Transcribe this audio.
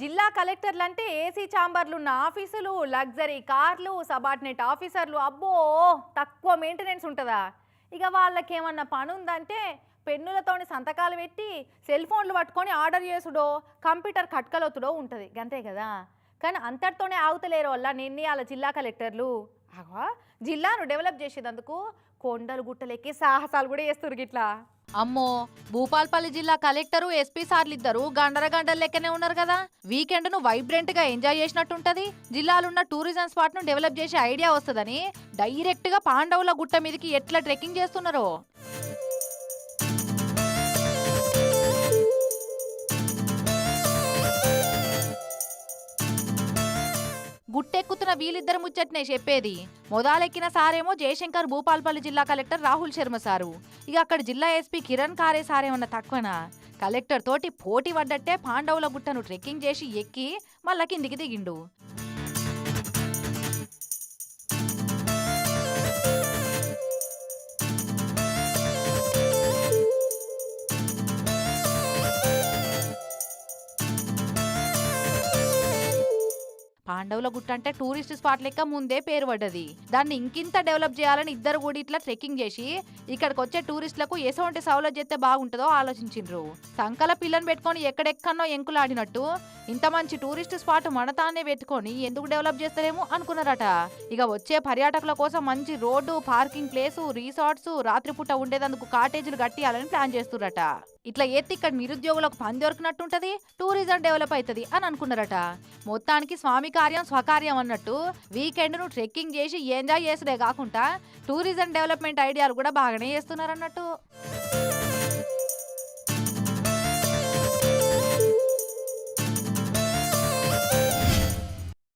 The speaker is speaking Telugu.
జిల్లా కలెక్టర్లు అంటే ఏసీ ఛాంబర్లు ఉన్న ఆఫీసులు లగ్జరీ కార్లు సబార్డినేట్ ఆఫీసర్లు అబ్బో తక్కువ మెయింటెనెన్స్ ఉంటుందా? ఇక వాళ్ళకేమన్నా పని ఉందంటే పెన్నులతోని సంతకాలు పెట్టి సెల్ ఫోన్లు పట్టుకొని ఆర్డర్ చేసుడో కంప్యూటర్ కట్కలొత్తుడో ఉంటుంది. అంతే కదా? కానీ అంతటితోనే ఆగుతలేరు వల్ల నిర్ణయాల జిల్లా కలెక్టర్లు. జిల్లాను డెవలప్ చేసేదందుకు కొండలు గుట్టలెక్కి సాహసాలు కూడా చేస్తారు గిట్లా. అమ్మో భూపాల్పల్లి జిల్లా కలెక్టరు ఎస్పీ సార్లు ఇద్దరు గండర లెక్కనే ఉన్నారు కదా. వీకెండ్ను వైబ్రెంట్గా ఎంజాయ్ చేసినట్టుంటది. జిల్లాలున్న టూరిజం స్పాట్ను డెవలప్ చేసే ఐడియా వస్తుందని డైరెక్ట్గా పాండవుల గుట్ట మీదకి ఎట్లా ట్రెక్కింగ్ చేస్తున్నారో. గుట్టెక్కుతున్న వీళ్ళిద్దరు ముచ్చట్నే చెప్పేది. మొదలెక్కిన సారేమో జయశంకర్ భూపాల్పల్లి జిల్లా కలెక్టర్ రాహుల్ శర్మ సారు. ఇక అక్కడ జిల్లా ఎస్పీ కిరణ్ కారే సారేమన్న తక్కువనా? కలెక్టర్ తోటి పోటీ పడ్డట్టే పాండవుల గుట్టను ట్రెక్కింగ్ చేసి ఎక్కి మళ్ళా కిందికి దిగిండు. పాండవుల గుట్ట అంటే టూరిస్ట్ స్పాట్ లెక్క ముందే పేరు పడ్డది. దాన్ని ఇంకింత డెవలప్ చేయాలని ఇద్దరు కూడా ఇట్లా ట్రెక్కింగ్ చేసి ఇక్కడికి వచ్చే టూరిస్టులకు ఎటువంటి సౌలభ్యం చేస్తే బాగుంటుందో ఆలోచించిండ్రు. సంకల పిల్లని పెట్టుకొని ఎక్కడెక్కన్నో ఎంకులాడినట్టు ఇంత మంచి టూరిస్ట్ స్పాట్ మనతానే పెట్టుకొని ఎందుకు డెవలప్ చేస్తారేమో అనుకున్నారట. ఇక వచ్చే పర్యాటకుల కోసం మంచి రోడ్డు పార్కింగ్ ప్లేసు రిసార్ట్స్ రాత్రిపూట ఉండేదందుకు కాటేజీలు కట్టియాలని ప్లాన్ చేస్తున్నారట ఇట్లా ఎత్తి ఇక్కడ నిరుద్యోగులకు పని దొరికినట్టుంటది టూరిజం డెవలప్ అవుతుంది అని అనుకున్నారట. మొత్తానికి స్వామి కార్యం స్వకార్యం అన్నట్టు వీకెండ్ను ట్రెక్కింగ్ చేసి ఎంజాయ్ చేసేదే కాకుండా టూరిజం డెవలప్మెంట్ ఐడియాలు కూడా బాగానే చేస్తున్నారన్నట్టు.